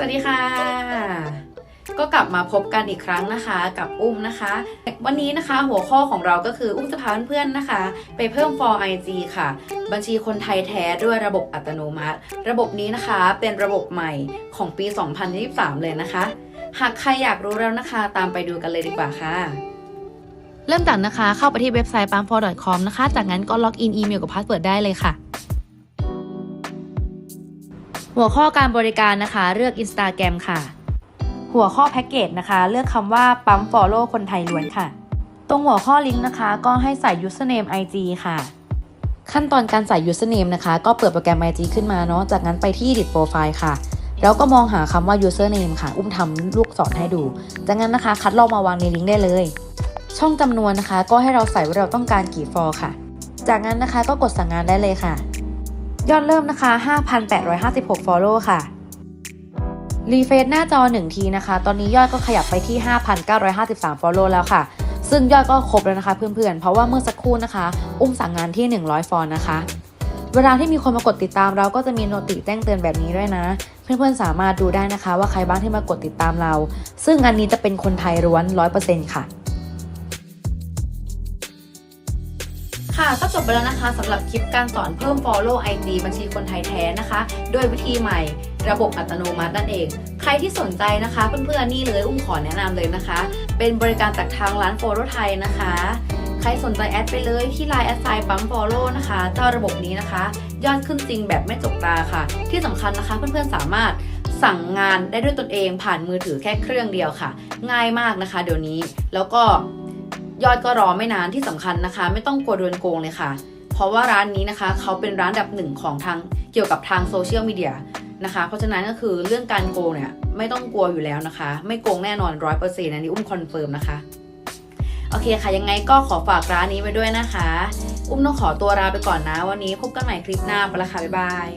วัสดีค่ะ ก็กลับมาพบกันอีกครั้งนะคะ กับอุ้มนะคะ วันนี้นะคะหัวข้อของเราก็คืออุ้มจะพาเพื่อนๆนะคะ ไปเพิ่ม for IG ค่ะ บัญชีคนไทยแท้ด้วยระบบอัตโนมัติ ระบบนี้นะคะเป็นระบบใหม่ของปี 2023 เลยนะคะ หากใครอยากรู้แล้วนะคะ ตามไปดูกันเลยดีกว่าค่ะเริ่มจากนะคะเข้าไปที่เว็บไซต์ pamfor.com นะคะ จากนั้นก็ล็อกอินอีเมลกับพาสเวิร์ดได้เลยค่ะ หัวข้อการบริการนะคะ เลือก Instagram ค่ะ หัวข้อแพ็กเกจนะคะ เลือกคำว่าปั๊ม follow คนไทยล้วนค่ะ ตรงหัวข้อลิงก์นะคะ ก็ให้ใส่ username IG ค่ะ ขั้นตอนการใส่ username นะคะ ก็เปิดโปรแกรม IG ขึ้นมาเนาะจากนั้นไปที่ edit profile ค่ะแล้วก็มองหาคำว่า username ค่ะ อุ้มทำลูกศรให้ดู จากนั้นนะคะ คัดลอกมาวางในลิงก์ได้เลย ช่องจำนวนนะคะ ก็ให้เราใส่ว่าเราต้องการกี่ฟอร์ค่ะ จากนั้นนะคะก็กดสั่งงานได้เลยค่ะ ยอดเริ่มนะคะ 5,856 follow ค่ะรีเฟรชหน้าจอ 1 ทีนะคะ ตอนนี้ยอดก็ขยับไปที่ 5,953 follow แล้วค่ะ ซึ่งยอดก็ครบแล้วนะคะเพื่อนๆ เพราะว่าเมื่อสักครู่นะคะ อุ้มสั่งงานที่ 100 ฟอร์นะคะ เวลาที่มีคนมากดติดตามเราก็จะมีโนติแจ้งเตือนแบบนี้ด้วยนะ เพื่อนๆ สามารถดูได้นะคะ ว่าใครบ้างที่มากดติดตามเรา ซึ่งอันนี้จะเป็นคนไทยล้วน 100%ค่ะ ค่ะก็จบไปแล้วนะคะสำหรับคลิปการสอนเพิ่ม follow IG บัญชีคนไทยแท้นะคะ ด้วยวิธีใหม่ระบบอัตโนมัตินั่นเอง ใครที่สนใจนะคะเพื่อนๆนี่เลยอุ้มขอแนะนำเลยนะคะ เป็นบริการจากทางร้าน follow ไทยนะคะ ใครสนใจแอดไปเลยที่ Line แอดไซน์ปั๊ม follow นะคะ เจ้าระบบนี้นะคะยอดขึ้นจริงแบบไม่จกตาค่ะ ที่สำคัญนะคะเพื่อนๆสามารถสั่งงานได้ด้วยตนเองผ่านมือถือแค่เครื่องเดียวค่ะ ง่ายมากนะคะ เดี๋ยวนี้แล้วก็ ยอดก็รอไม่นานที่สำคัญนะคะ ไม่ต้องกลัวโดนโกงเลยค่ะ เพราะว่าร้านนี้นะคะเขาเป็นร้านอันดับหนึ่งของทางเกี่ยวกับทางโซเชียลมีเดียนะคะ เพราะฉะนั้นก็คือเรื่องการโกงเนี่ยไม่ต้องกลัวอยู่แล้วนะคะ ไม่โกงแน่นอนร้อยเปอร์เซ็นต์อันนี้อุ้มคอนเฟิร์มนะคะโอเคค่ะ ยังไงก็ขอฝากร้านนี้ไว้ด้วยนะคะ อุ้มต้องขอตัวลาไปก่อนนะ วันนี้พบกันใหม่คลิปหน้าไปละค่ะ บ๊ายบาย